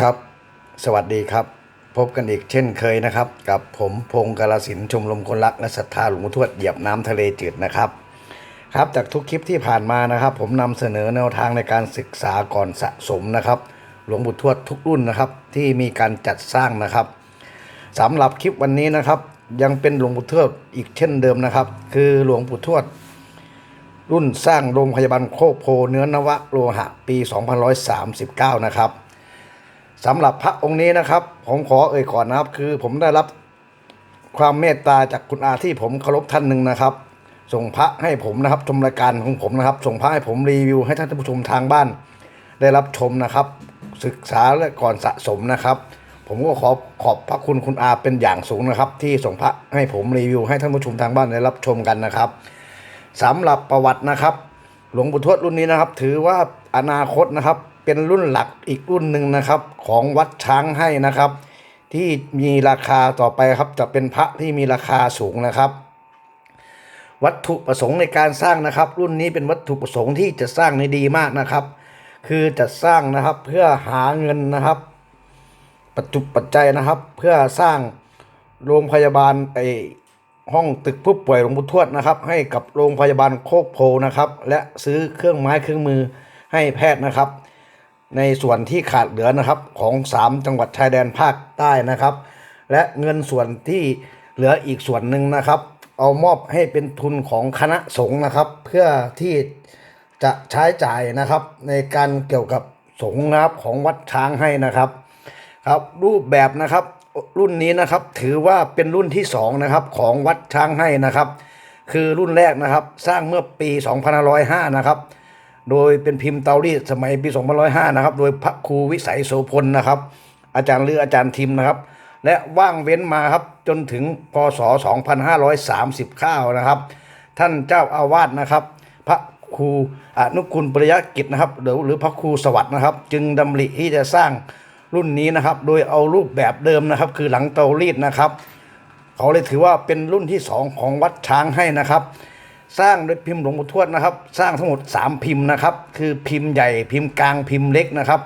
ครับ สวัสดีครับ พบกันอีกเช่นเคยนะครับ กับผมพงศ์กาลสินชมรมคนรักและศรัทธาหลวงปู่ทวดเหยียบน้ำทะเลจืดนะครับ ครับจากทุกคลิปที่ผ่านมานะครับ ผมนำเสนอแนวทางในการศึกษาก่อนสะสมนะครับ หลวงปู่ทวดทุกรุ่นนะครับ ที่มีการจัดสร้างนะครับสำหรับคลิปวันนี้นะครับ ยังเป็นหลวงปู่ทวดอีกเช่นเดิมนะครับ คือหลวงปู่ทวดรุ่นสร้างโรงพยาบาลโคกโพเนื้อนวะโลหะปี2539 นะครับ สำหรับพระองค์นี้นะครับ ผมขอเอ่ยก่อนนะครับ คือผมได้รับความเมตตาจากคุณอาที่ผมเคารพท่านหนึ่งนะครับ ส่งพระให้ผมนะครับชมรายการของผมนะครับ ส่งพระให้ผมรีวิวให้ท่านผู้ชมทางบ้าน ได้รับชมนะครับ ศึกษาและก่อนสะสมนะครับ ผมก็ขอขอบพระคุณคุณอาเป็นอย่างสูงนะครับ ที่ส่งพระให้ผมรีวิวให้ท่านผู้ชมทางบ้านได้รับชมกันนะครับสำหรับประวัตินะครับ หลวงปู่ทวดรุ่นนี้นะครับ ถือว่าอนาคตนะครับ เป็นรุ่นหลักอีกรุ่นหนึ่งนะครับ ของวัดช้างให้นะครับ ที่มีราคาต่อไปครับจะเป็นพระที่มีราคาสูงนะครับ วัตถุประสงค์ในการสร้างนะครับ รุ่นนี้เป็นวัตถุประสงค์ที่จะสร้างในดีมากนะครับ คือจะสร้างนะครับเพื่อหาเงินนะครับ ปัจจุปัจจัยนะครับ เพื่อสร้างโรงพยาบาลไอห้องตึกผู้ป่วยหลวงปู่ทวดนะครับ ให้กับโรงพยาบาลโคกโพนะครับ และซื้อเครื่องไม้เครื่องมือให้แพทย์นะครับ ในส่วนที่ขาดเหลือนะครับของ 3 จังหวัดชายแดนภาคใต้นะครับ และเงินส่วนที่เหลืออีกส่วนหนึ่งนะครับ เอามอบให้เป็นทุนของคณะสงฆ์นะครับ เพื่อที่จะใช้จ่ายนะครับ ในการเกี่ยวกับสงฆ์นะครับของวัดช้างให้นะครับ ครับรูปแบบนะครับรุ่นนี้นะครับถือว่าเป็นรุ่นที่สองนะครับของวัดช้างให้นะครับ คือรุ่นแรกนะครับ สร้างเมื่อปี 2505 นะครับ โดยเป็นพิมพ์เตารีดสมัยปี 2505 นะครับ โดยพระครูวิสัยโสพลนะครับ อาจารย์หรืออาจารย์ทิมนะครับ และว่างเว้นมาครับจนถึงพศ 2539 นะครับ ท่านเจ้าอาวาสนะครับ พระครูอนุคุณปริยกิจนะครับหรือหรือพระครูสวัสดิ์นะครับ จึงดำริที่จะสร้างรุ่นนี้นะครับ โดยเอารูปแบบเดิมนะครับ คือหลังเตารีดนะครับ เขาเลยถือว่าเป็นรุ่นที่สองของวัดช้างให้นะครับ สร้างโดยพิมพ์หลวงปู่ทวดนะครับ สร้างทั้งหมด 3 พิมพ์นะครับ คือพิมพ์ใหญ่พิมพ์กลางพิมพ์เล็กนะครับ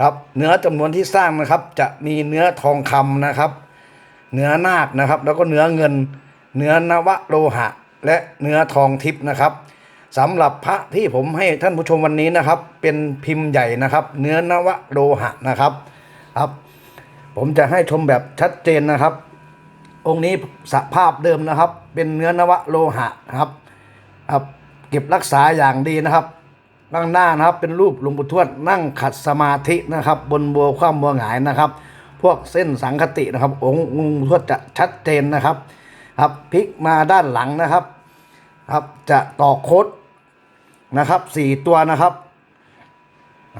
ครับ เนื้อจำนวนที่สร้างนะครับ จะมีเนื้อทองคำนะครับ เนื้อนาคนะครับ แล้วก็เนื้อเงิน เนื้อนวโลหะ และเนื้อทองทิพย์นะครับสำหรับพระที่ผมให้ท่านผู้ชมวันนี้นะครับ เป็นพิมพ์ใหญ่นะครับ เนื้อนวโลหะนะครับครับ ผมจะให้ชมแบบชัดเจนนะครับ องค์นี้สภาพเดิมนะครับ เป็นเนื้อนวโลหะครับ ครับเก็บรักษาอย่างดีนะครับด้านหน้านะครับเป็นรูปหลวงปู่ทวดนั่งขัดสมาธินะครับ บนบัวคว่ำบัวหงายนะครับ พวกเส้นสังคตินะครับ องค์หลวงปู่ทวดจะชัดเจนนะครับ ครับพลิกมาด้านหลังนะครับ ครับจะต่อโคดนะครับสี่ตัวนะครับ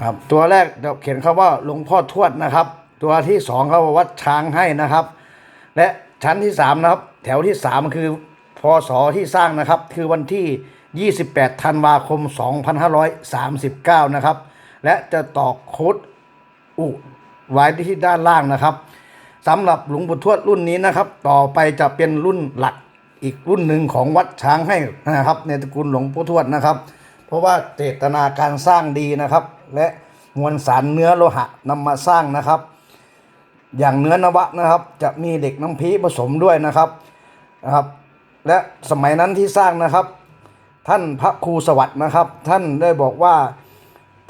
ครับ ตัวแรกจะเขียนคำว่าหลวงพ่อทวดนะครับ ตัวที่สองเขาว่าวัดช้างให้นะครับ และชั้นที่สามนะครับ แถวที่สามคือ พศที่สร้างนะครับคือวันที่ 28 ธันวาคม 2539 นะครับ และจะตอกโค้ดอุไว้ที่ด้านล่างนะครับสำหรับหลวงปู่ทวดรุ่นนี้นะครับ ต่อไปจะเป็นรุ่นหลักอีกรุ่นหนึ่งของวัดช้างให้นะครับ ในตระกูลหลวงปู่ทวดนะครับ เพราะว่าเจตนาการสร้างดีนะครับ และมวลสารเนื้อโลหะนำมาสร้างนะครับ อย่างเนื้อนวะนะครับ จะมีเด็กน้ำพีผสมด้วยนะครับนะครับ และสมัยนั้นที่สร้างนะครับ ท่านพระครูสวัสดิ์นะครับ ท่านได้บอกว่า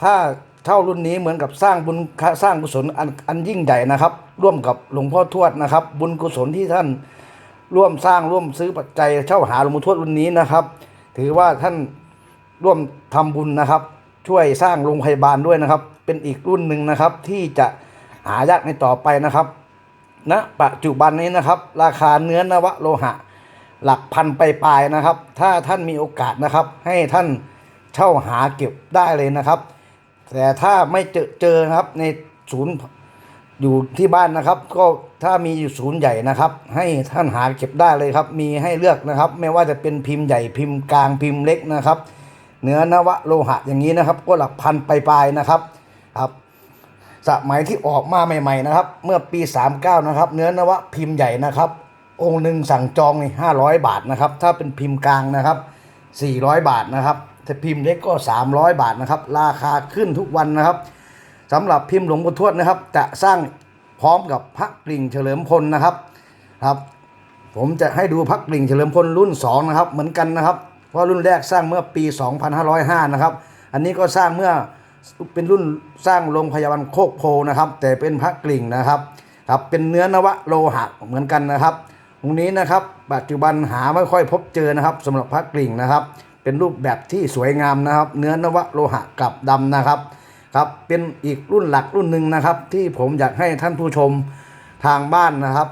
ถ้าเท่ารุ่นนี้เหมือนกับสร้างบุญสร้างกุศลอันอันยิ่งใหญ่นะครับ ร่วมกับหลวงพ่อทวดนะครับ บุญกุศลที่ท่านร่วมสร้างร่วมซื้อปัจจัยเช่าหาหลวงพ่อทวดรุ่นนี้นะครับ ถือว่าท่านร่วมทำบุญนะครับ ช่วยสร้างโรงพยาบาลด้วยนะครับ เป็นอีกรุ่นหนึ่งนะครับที่จะหายากในต่อไปนะครับณปัจจุบันนี้นะครับ ราคาเนื้อนวะโลหะ หลักพันไปปลายนะครับ ถ้าท่านมีโอกาสนะครับ ให้ท่านเช่าหาเก็บได้เลยนะครับ แต่ถ้าไม่เจอเจอนะครับในศูนย์อยู่ที่บ้านนะครับ ก็ถ้ามีอยู่ศูนย์ใหญ่นะครับ ให้ท่านหาเก็บได้เลยครับ มีให้เลือกนะครับ ไม่ว่าจะเป็นพิมพ์ใหญ่พิมพ์กลางพิมพ์เล็กนะครับ เนื้อนวะโลหะอย่างนี้นะครับ ก็หลักพันไปปลายนะครับครับสมัยที่ออกมาใหม่ ๆนะครับ เมื่อปี 39 นะครับ เนื้อนวะพิมพ์ใหญ่นะครับ องค์หนึ่งสั่งจองนี่500บาทนะครับ ถ้าเป็นพิมพ์กลางนะครับ400บาทนะครับถ้าพิมพ์เล็กก็300บาทนะครับ ราคาขึ้นทุกวันนะครับสำหรับพิมพ์หลวงปู่ทวดนะครับ จะสร้างพร้อมกับพระกริ่งเฉลิมพลนะครับครับ ผมจะให้ดูพระกริ่งเฉลิมพลรุ่น2นะครับ เหมือนกันนะครับเพราะรุ่นแรกสร้างเมื่อปี2505นะครับ อันนี้ก็สร้างเมื่อเป็นรุ่นสร้างโรงพยาบาลโคกโพนะครับ แต่เป็นพระกริ่งนะครับครับเป็นเนื้อนวะโลหะเหมือนกันนะครับ รงนี้นะครับ ปัจจุบันหาไม่ค่อยพบเจอนะครับสำหรับพระกริ่งนะครับ เป็นรูปแบบที่สวยงามนะครับ เนื้อนวะโลหะกับดำนะครับครับเป็นอีกรุ่นหลักรุ่นหนึ่งนะครับ ที่ผมอยากให้ท่านผู้ชมทางบ้านนะครับ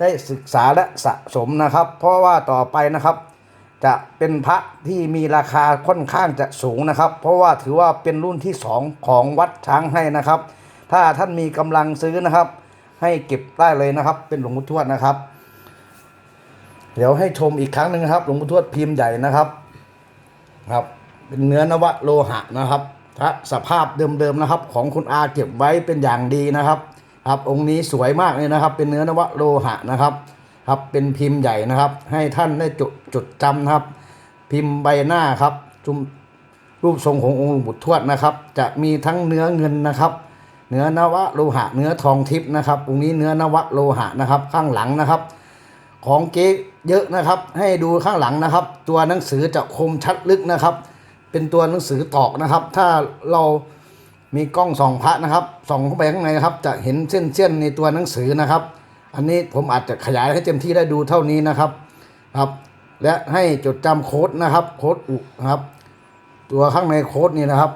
ได้ศึกษาและสะสมนะครับ เพราะว่าต่อไปนะครับ จะเป็นพระที่มีราคาค่อนข้างจะสูงนะครับ เพราะว่าถือว่าเป็นรุ่นที่สองของวัดช้างให้นะครับ ถ้าท่านมีกำลังซื้อนะครับ ให้เก็บได้เลยนะครับ เป็นหลวงปู่ทวดนะครับ เดี๋ยวให้ชมอีกครั้งหนึ่งครับหลวงปู่ทวดพิมพ์ใหญ่นะครับครับ เป็นเนื้อนวะโลหะนะครับพระสภาพเดิมๆนะครับ ของคุณอาเก็บไว้เป็นอย่างดีนะครับ ครับองค์นี้สวยมากเลยนะครับ เป็นเนื้อนวะโลหะนะครับ ครับเป็นพิมพ์ใหญ่นะครับ ให้ท่านได้จดจดจำนะครับ พิมพ์ใบหน้าครับจุมรูปทรงขององค์หลวงปู่ทวดนะครับ จะมีทั้งเนื้อเงินนะครับ เนื้อนวะโลหะ เนื้อทองทิพย์นะครับองค์นี้เนื้อนวะโลหะนะครับ ข้างหลังนะครับ ของเก๊ เยอะนะครับ ให้ดูข้างหลังนะครับ ตัวหนังสือจะคมชัดลึกนะครับ เป็นตัวหนังสือตอกนะครับ ถ้าเรามีกล้องส่องพระนะครับส่องเข้าไปข้างในนะครับ จะเห็นเส้นเส้นๆในตัวหนังสือนะครับ อันนี้ผมอาจจะขยายให้เต็มที่ได้ดูเท่านี้นะครับครับ และให้จดจำโค้ดนะครับ โค้ดอุครับ ตัวข้างในโค้ดนี่นะครับ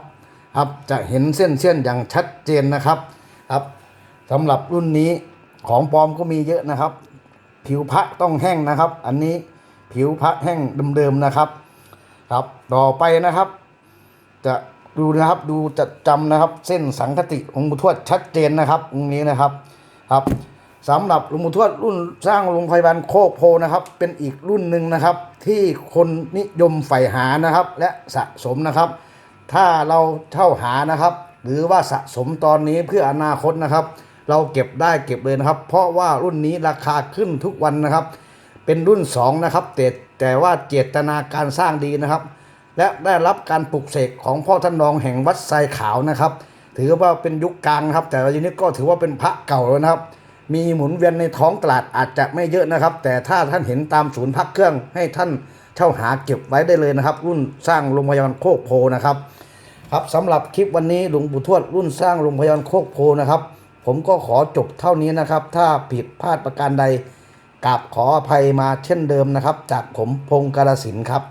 ครับจะเห็นเส้นเส้นๆอย่างชัดเจนนะครับครับสำหรับรุ่นนี้ของปลอมก็มีเยอะนะครับ ผิวพระต้องแห้งนะครับ อันนี้ผิวพระแห้งเดิมๆนะครับ ครับต่อไปนะครับ จะดูนะครับดูจะจำนะครับ เส้นสังคติของหลวงปู่ทวดชัดเจนนะครับตรงนี้นะครับครับสำหรับหลวงปู่ทวดรุ่นสร้างโรงพยาบาลโคกโพนะครับ เป็นอีกรุ่นหนึ่งนะครับ ที่คนนิยมใฝ่หานะครับ และสะสมนะครับ ถ้าเราเช่าหานะครับ หรือว่าสะสมตอนนี้เพื่ออนาคตนะครับ เราเก็บได้เก็บเลยนะครับ เพราะว่ารุ่นนี้ราคาขึ้นทุกวันนะครับ เป็นรุ่น 2 นะครับ แต่แต่ว่าเจตนาการสร้างดีนะครับ และได้รับการปลุกเสกของพ่อท่านรองแห่งวัดไซขาวนะครับ ถือว่าเป็นยุคกลางครับ แต่ทีนี้ก็ถือว่าเป็นพระเก่าแล้วนะครับ มีหมุนเวียนในท้องตลาดอาจจะไม่เยอะนะครับ แต่ถ้าท่านเห็นตามศูนย์พักเครื่องให้ท่านเช่าหาเก็บไว้ได้เลยนะครับ รุ่นสร้างโรงพยาบาลโคกโพนะครับครับสำหรับคลิปวันนี้หลวงปู่ทวดรุ่นสร้างโรงพยาบาลโคกโพนะครับ ผมก็ขอจบเท่านี้นะครับ ถ้าผิดพลาดประการใดกราบขออภัยมาเช่นเดิมนะครับ จากผมพงกาลสินครับ